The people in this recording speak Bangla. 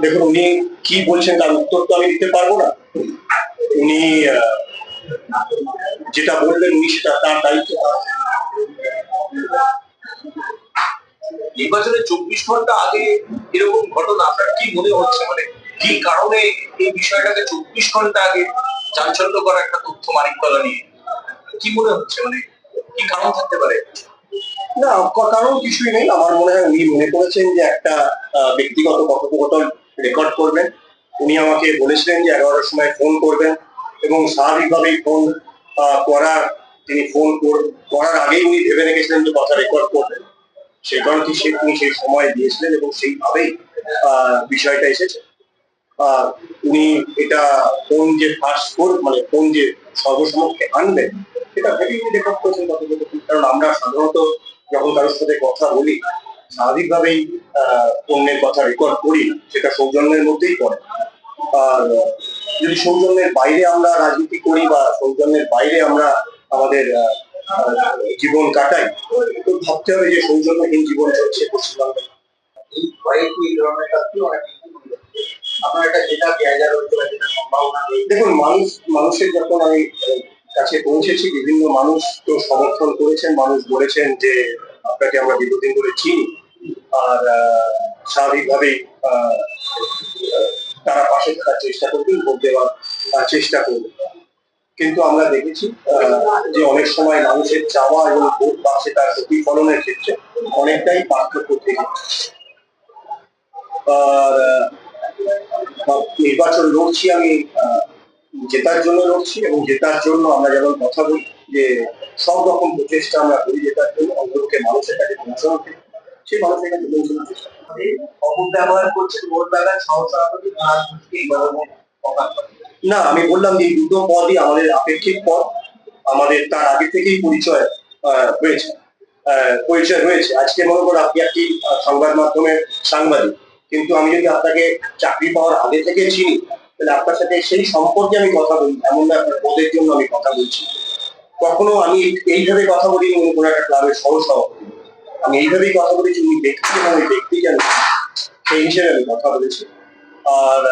দেখুন উনি কি বলছেন তার উত্তর তো আমি দিতে পারব না। উনি যেটা বলবেন উনি সেটা তার দায়িত্ব নির্বাচনের চব্বিশ ঘণ্টা আগে এরকম ঘটনা আপনার কি মনে হচ্ছে? মানে কি কারণে এই বিষয়টাকে চব্বিশ ঘণ্টা আগে চাঞ্চল্য করা একটা তথ্য মানিকতলা নিয়ে? কি মনে হচ্ছে? মানে কি কারণ থাকতে পারে? না কারণ কিছুই নেই। আমার মনে হয় উনি মনে করেছেন যে একটা আহ, ব্যক্তিগত কথোপকথন রেকর্ড করবেন। উনি আমাকে বলেছিলেন যে এগারোটার সময় ফোন করবেন এবং স্বাভাবিকভাবেই ফোন করার, তিনি ফোন করার আগেই উনি ভেবে রেখেছিলেন যে কথা রেকর্ড করবেন। সেই কারণে সে তিনি সেই সময় দিয়েছিলেন এবং সেইভাবেই বিষয়টা এসেছে। উনি এটা ফোন যে ফার্স্ট ফোন মানে ফোন যে সর্বসমক্ষে আনবেন সেটা ভেবেই উনি রেকর্ড করেছেন কারণ আমরা সাধারণত যখন কারোর সাথে কথা বলি স্বাভাবিকভাবেই অন্যের কথা রেকর্ড করি না। সেটা সৌজন্যের মধ্যেই পড়ে। আর, যদি সৌজন্যের বাইরে আমরা রাজনীতি করি বা সৌজন্যের বাইরে আমরা আমাদের জীবন কাটাই, তো ভাবতে হবে যে সৌজন্যহীন জীবন চলছে পশ্চিমবঙ্গে। আপনার একটা যেটা জায়গা রয়েছে যেটা সম্ভাবনা দেখুন, মানুষ, মানুষের যখন আমি কাছে পৌঁছেছি, বিভিন্ন মানুষ তো সমর্থন করেছেন, মানুষ বলেছেন যে আপনাকে আমরা দীর্ঘদিন ধরে চিনি। আর স্বাভাবিকভাবেই তারা পাশে থাকার চেষ্টা করবেন ভোট দেওয়ার চেষ্টা করবেন কিন্তু আমরা দেখেছি যে অনেক সময় মানুষের চাওয়া এবং ভোট পাচ্ছে তার প্রতিফলনের ক্ষেত্রে অনেকটাই পার্থক্য থেকে আর নির্বাচন লড়ছি আমি জেতার জন্য লড়ছি এবং জেতার জন্য আমরা যেমন কথা বলি যে সব রকম প্রচেষ্টা আমরা করি জেতার জন্য অন্ততকে মানুষের কাছে পৌঁছানো সেই মানুষের কাছে পৌঁছানোর চেষ্টা করি। অপব্যবহার করছেন ভোট বাগান সহসভাপতি না, আমি বললাম যে দুটো পদই আমাদের আপেক্ষিক পদ আমাদের তার আগে থেকেই পরিচয় হয়েছে। পরিচয় রয়েছে আজকে মনে করো আপনি একটি সংবাদ মাধ্যমের সাংবাদিক। কিন্তু আমি যদি আপনাকে চাকরি পাওয়ার আগে থেকে চিনি তাহলে আপনার সাথে সেই সম্পর্কে আমি কথা বলি এমন না আপনার পদের জন্য আমি কথা বলছি। কখনো আমি এইভাবে কথা বলি উনি কোনো একটা ক্লাবের সহসভাপতি। আমি এইভাবেই কথা বলেছি, উনি ব্যক্তি এবং ব্যক্তি জানি সেই হিসেবে আমি কথা বলেছি। আর